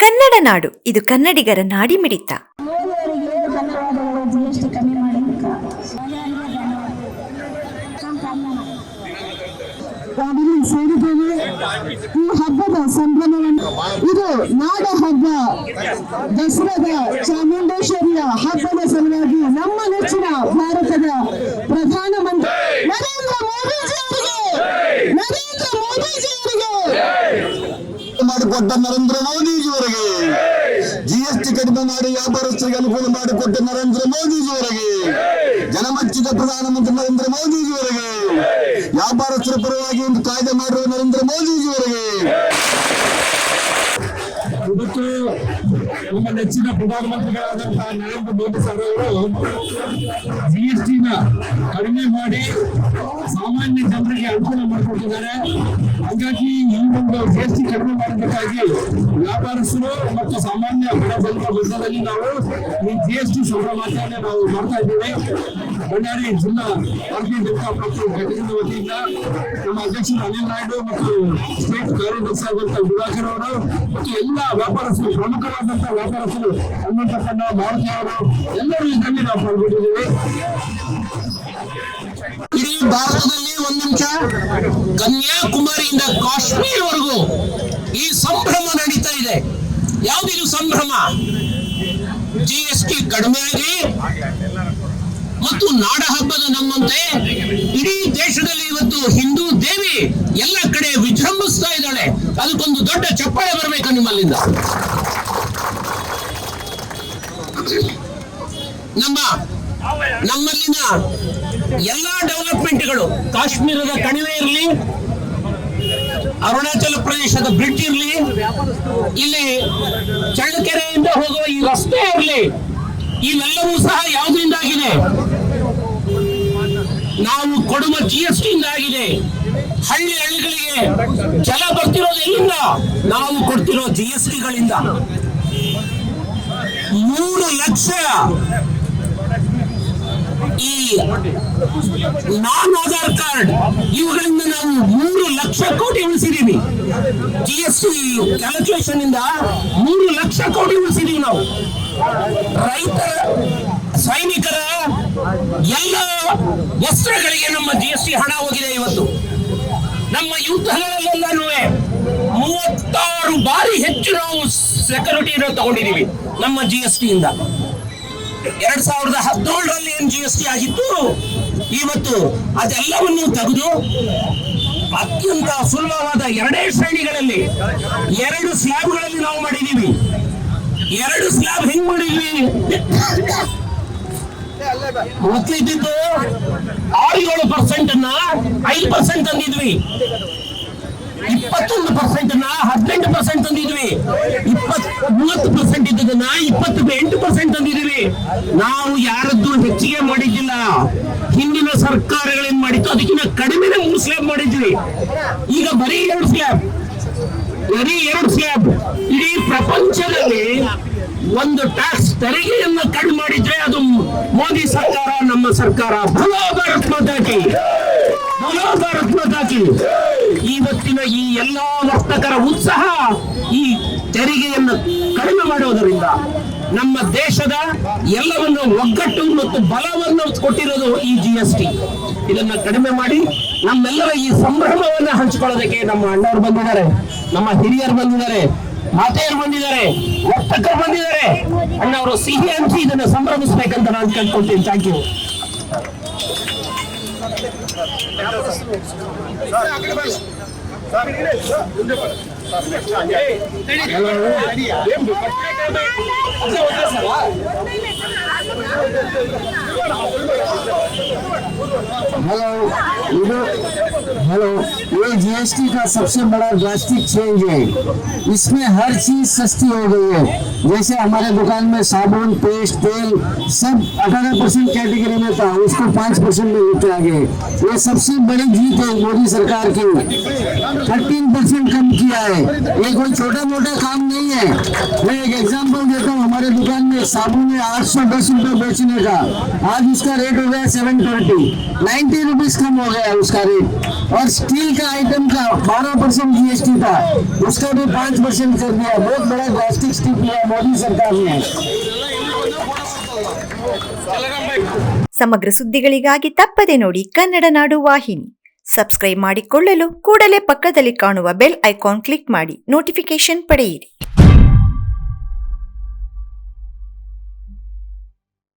ಕನ್ನಡ ನಾಡು. ಇದು ಕನ್ನಡಿಗರ ನಾಡಿ ಮಿಡಿತ. ನಾವಿಲ್ಲಿ ಸೇರಿದ್ದೇವೆ ಈ ಹಬ್ಬದ ಸಂಭ್ರಮವನ್ನು ಇದು ನಾಡ ಹಬ್ಬ. ದಸರಾದ ಚಾಮುಂಡೇಶ್ವರಿಯ ಹಬ್ಬದ ಸಲುವಾಗಿ ನಮ್ಮ ನೆಚ್ಚಿನ ಭಾರತದ ಪ್ರಧಾನಮಂತ್ರಿ ನರೇಂದ್ರ ಮೋದಿಜಿ ಅವರಿಗೆ ನರೇಂದ್ರ ಮೋದಿಜಿ ಅವರಿಗೆ. ಮಾಡಿಕೊಟ್ಟ ನರೇಂದ್ರ ಮೋದಿಜಿಯವರಿಗೆ ಟಿ ಕಡಿಮೆ ಮಾಡಿ ವ್ಯಾಪಾರಸ್ಥರಿಗೆ ಅನುಕೂಲ ಮಾಡಿಕೊಟ್ಟ ನರೇಂದ್ರ ಮೋದಿಜಿಯವರಿಗೆ. ಜನಮಚ್ಚಿದ ಪ್ರಧಾನಮಂತ್ರಿ ನರೇಂದ್ರ ಮೋದಿಜಿಯವರಿಗೆ. ವ್ಯಾಪಾರಸ್ಥರ ಪರವಾಗಿ ಒಂದು ಕಾಯ್ದೆ ಮಾಡಿರುವ ನರೇಂದ್ರ ಮೋದಿಜಿಯವರಿಗೆ. ಇವತ್ತು ನಮ್ಮ ನೆಚ್ಚಿನ ಪ್ರಧಾನಮಂತ್ರಿಗಳಾದಂತಹ ನರೇಂದ್ರ ಮೋದಿ ಸರ್ ಅವರು ಜಿ ಎಸ್ ಟಿನ ಕಡಿಮೆ ಮಾಡಿ ಸಾಮಾನ್ಯ ಜನರಿಗೆ ಅನುಕೂಲ ಮಾಡಿಕೊಡ್ತಿದ್ದಾರೆ. ಹಾಗಾಗಿ ಈ ಒಂದು ಜಿ ಎಸ್ ಟಿ ಕಡಿಮೆ ಮಾಡಬೇಕಾಗಿ ವ್ಯಾಪಾರಸ್ಥರು ಮತ್ತು ಸಾಮಾನ್ಯ ಬಡ ಜನರ ಮಧ್ಯದಲ್ಲಿ ನಾವು ಈ ಜಿ ಎಸ್ ಟಿ ಸಂಭ್ರಮಾಚರಣೆ ನಾವು ಮಾಡ್ತಾ ಇದ್ದೇವೆ. ಬಳ್ಳಾರಿ ಜಿಲ್ಲಾ ಭಾರತೀಯ ಜನತಾ ಪಕ್ಷ ಘಟಕದ ವತಿಯಿಂದ ನಮ್ಮ ಅಧ್ಯಕ್ಷರು ಅನಿಲ್ ನಾಯ್ಡು ಮತ್ತು ಸ್ಟೇಟ್ ಕಾರ್ಯದರ್ಶಿ ಆದಂತಹ ದಿವಾಕರ್ ಅವರು ಮತ್ತು ಎಲ್ಲ ವ್ಯಾಪಾರಸ್ಥರು ಪ್ರಮುಖರಾದಂತಹ ವ್ಯಾಪಾರಸ್ಥರು ಹನುಮಂತಪ್ಪಣ್ಣ ಮಾರುತಿ ಅವರು ಎಲ್ಲರೂ ಇದರಲ್ಲಿ ನಾವು ಪಾಲ್ಗೊಂಡಿದ್ದೇವೆ ಇಡೀ ಭಾರತದಲ್ಲಿ ಒಂದು ನಿಮಿಷ. ಕನ್ಯಾಕುಮಾರಿಯಿಂದ ಕಾಶ್ಮೀರವರೆಗೂ ಈ ಸಂಭ್ರಮ ನಡೀತಾ ಇದೆ. ಯಾವ್ದಿದು ಸಂಭ್ರಮ? ಜಿ ಎಸ್ ಟಿ ಕಡಿಮೆ ಆಗಿ ಮತ್ತು ನಾಡ ಹಬ್ಬದ ನಮ್ಮಂತೆ ಇಡೀ ದೇಶದಲ್ಲಿ ಇವತ್ತು ಹಿಂದೂ ದೇವಿ ಎಲ್ಲ ಕಡೆ ವಿಜೃಂಭಿಸ್ತಾ ಇದ್ದಾಳೆ. ಅದಕ್ಕೊಂದು ದೊಡ್ಡ ಚಪ್ಪಾಳೆ ಬರಬೇಕು ನಿಮ್ಮಲ್ಲಿಂದ. ನಮ್ಮ, ನಮ್ಮಲ್ಲಿನ ಎಲ್ಲಾ ಡೆವಲಪ್ಮೆಂಟ್ಗಳು, ಕಾಶ್ಮೀರದ ಕಣಿವೆ ಇರಲಿ, ಅರುಣಾಚಲ ಪ್ರದೇಶದ ಬ್ರಿಡ್ಜ್ ಇರಲಿ, ಇಲ್ಲಿ ಚಳ್ಳಕೆರೆಯಿಂದ ಹೋಗುವ ಈ ರಸ್ತೆ ಇರಲಿ ಇವೆಲ್ಲವೂ ಸಹ ಯಾವುದರಿಂದ ಆಗಿದೆ ನಾವು ಕೊಡುವ ಜಿ ಎಸ್ ಟಿಯಿಂದ ಆಗಿದೆ ಹಳ್ಳಿ ಹಳ್ಳಿಗಳಿಗೆ ಜಲ ಬರ್ತಿರೋದು ಎಲ್ಲಿಂದ? ನಾವು ಕೊಡ್ತಿರೋ ಜಿ ಎಸ್ ಟಿಗಳಿಂದ ಮೂರು ಲಕ್ಷ ಈ ನಾನ್ ಆಧಾರ್ ಕಾರ್ಡ್ ಇವುಗಳಿಂದ ನಾವು ಮೂರು ಲಕ್ಷ ಕೋಟಿ ಉಳಿಸಿದೀವಿ. ಜಿ ಎಸ್ ಟಿ ಕ್ಯಾಲ್ಕುಲೇಷನ್ ಇಂದ ಮೂರು ಲಕ್ಷ ಕೋಟಿ ಉಳಿಸಿದೀವಿ ನಾವು. ರೈತರ, ಸೈನಿಕರ ಎಲ್ಲ ವಸ್ತ್ರಗಳಿಗೆ ನಮ್ಮ ಜಿ ಎಸ್ ಟಿ ಹಣ ಹೋಗಿದೆ ಇವತ್ತು. ನಮ್ಮ ಯುದ್ಧಗಳಲ್ಲೆಲ್ಲನೂ ಮೂವತ್ತಾರು ಬಾರಿ ಹೆಚ್ಚು ನಾವು ಸೆಕ್ಯೂರಿಟಿ ತಗೊಂಡಿದೀವಿ ನಮ್ಮ ಜಿ ಎಸ್ ಟಿ ಇಂದ. ಎರಡ್ ಸಾವಿರದ ಹದಿನೇಳರಲ್ಲಿ ಆಗಿತ್ತು ಇವತ್ತು ಅದೆಲ್ಲವನ್ನು ತೆಗೆದು ಅತ್ಯಂತ ಸುಲಭವಾದ ಎರಡೇ ಶ್ರೇಣಿಗಳಲ್ಲಿ, ಎರಡು ಸ್ಲ್ಯಾಬ್ಗಳಲ್ಲಿ ನಾವು ಮಾಡಿದೀವಿ ಎರಡು ಸ್ಲ್ಯಾಬ್ ಹೆಂಗ್ ಮಾಡಿದ್ವಿ? ಮೊದಲಿದ್ದು ಆರು ಏಳು ಪರ್ಸೆಂಟ್ ಅನ್ನ ಐದು ಪರ್ಸೆಂಟ್ ತಂದಿದ್ವಿ. ಇಪ್ಪತ್ತೊಂದು ಪರ್ಸೆಂಟ್ ಅನ್ನ ಹದಿನೆಂಟು ಪರ್ಸೆಂಟ್ ತಂದಿದ್ವಿ. ಇಪ್ಪತ್, ಮೂವತ್ತು ಪರ್ಸೆಂಟ್ ಇದ್ದದನ್ನ ಇಪ್ಪತ್ತು ಎಂಟು ಪರ್ಸೆಂಟ್ ತಂದಿದ್ದೀವಿ. ನಾವು ಯಾರದ್ದು ಹೆಚ್ಚಿಗೆ ಮಾಡಿದ್ದಿಲ್ಲ. ಹಿಂದಿನ ಸರ್ಕಾರಗಳೇನ್ ಮಾಡಿತ್ತು? ಅದಕ್ಕಿಂತ ಕಡಿಮೆನೆ ಮೂರು ಸ್ಲ್ಯಾಬ್ ಮಾಡಿದ್ವಿ. ಈಗ ಬರೀ ಎರಡು ಸ್ಲ್ಯಾಬ್ ಬರೀ ಎರಡು ಸ್ಲ್ಯಾಬ್ ಇಡೀ ಪ್ರಪಂಚದಲ್ಲಿ ಒಂದು ಟ್ಯಾಕ್ಸ್ ತೆರಿಗೆಯನ್ನ ಕಡಿಮೆ ಮಾಡಿದ್ರೆ ಅದು ಮೋದಿ ಸರ್ಕಾರ, ನಮ್ಮ ಸರ್ಕಾರ. ಭಲೋ ಭಾರತ್ ಮಾತಾಕಿ. ಭಲೋ ಭಾರತ್ ಮಾತಾಕಿ. ಇವತ್ತಿನ ಈ ಎಲ್ಲಾ ವರ್ತಕರ ಉತ್ಸಾಹ ಈ ತೆರಿಗೆಯನ್ನು ಕಡಿಮೆ ಮಾಡುವುದರಿಂದ ನಮ್ಮ ದೇಶದ ಎಲ್ಲವನ್ನು ಒಗ್ಗಟ್ಟು ಮತ್ತು ಬಲವನ್ನು ಕೊಟ್ಟಿರೋದು ಈ ಜಿ ಎಸ್ ಟಿ ಇದನ್ನ ಕಡಿಮೆ ಮಾಡಿ ನಮ್ಮೆಲ್ಲರ ಈ ಸಂಭ್ರಮವನ್ನ ಹಂಚಿಕೊಳ್ಳೋದಕ್ಕೆ ನಮ್ಮ ಅಣ್ಣವರು ಬಂದಿದ್ದಾರೆ, ನಮ್ಮ ಹಿರಿಯರು ಬಂದಿದ್ದಾರೆ, ಮಾತೆಯರು ಬಂದಿದ್ದಾರೆ, ವರ್ತಕರು ಬಂದಿದ್ದಾರೆ. ಅಣ್ಣವರು ಸಿಹಿ ಹಂಚಿ ಇದನ್ನ ಸಂಭ್ರಮಿಸಬೇಕಂತ ನಾನು ಕೇಳ್ಕೊಳ್ತೀನಿ. ಥ್ಯಾಂಕ್ ಯು ಎಲ್ಲರೂ हेलो हेलो ये जीएसटी का सबसे बड़ा ड्रास्टिक चेंज है। इसमें हर चीज़ सस्ती हो गई है। जैसे हमारे दुकान में साबुन, पेस्ट, तेल, सब 18 परसेंट कैटेगरी में था, उसको 5 परसेंट में उठा गए। ये सबसे बड़ी जीत है मोदी सरकार की। 13 परसेंट कम किया है। ये कोई छोटा मोटा काम नहीं है। मैं एक एग्जांपल देता हूँ। हमारे दुकान में साबुन है आठ सौ दस रुपए बेचने का आज उसका रेट हो गया सेवन ट्वेंटी नाइन्टी रुपीज कम हो गया उसका रेट और स्टील का आइटम का बारह परसेंट जीएसटी था उसका भी पाँच परसेंट कर दिया बहुत बड़ा ड्रास्टिक स्टेप लिया मोदी सरकार ने ಸಮಗ್ರ ಸುದ್ದಿಗಳಿಗಾಗಿ ತಪ್ಪದೆ ನೋಡಿ ಕನ್ನಡ ನಾಡು ವಾಹಿನಿ ಸಬ್ಸ್ಕ್ರೈಬ್ ಮಾಡಿಕೊಳ್ಳಲು ಕೂಡಲೇ ಪಕ್ಕದಲ್ಲಿ ಕಾಣುವ ಬೆಲ್ ಐಕಾನ್ ಕ್ಲಿಕ್ ಮಾಡಿ ನೋಟಿಫಿಕೇಶನ್ ಪಡೆಯಿರಿ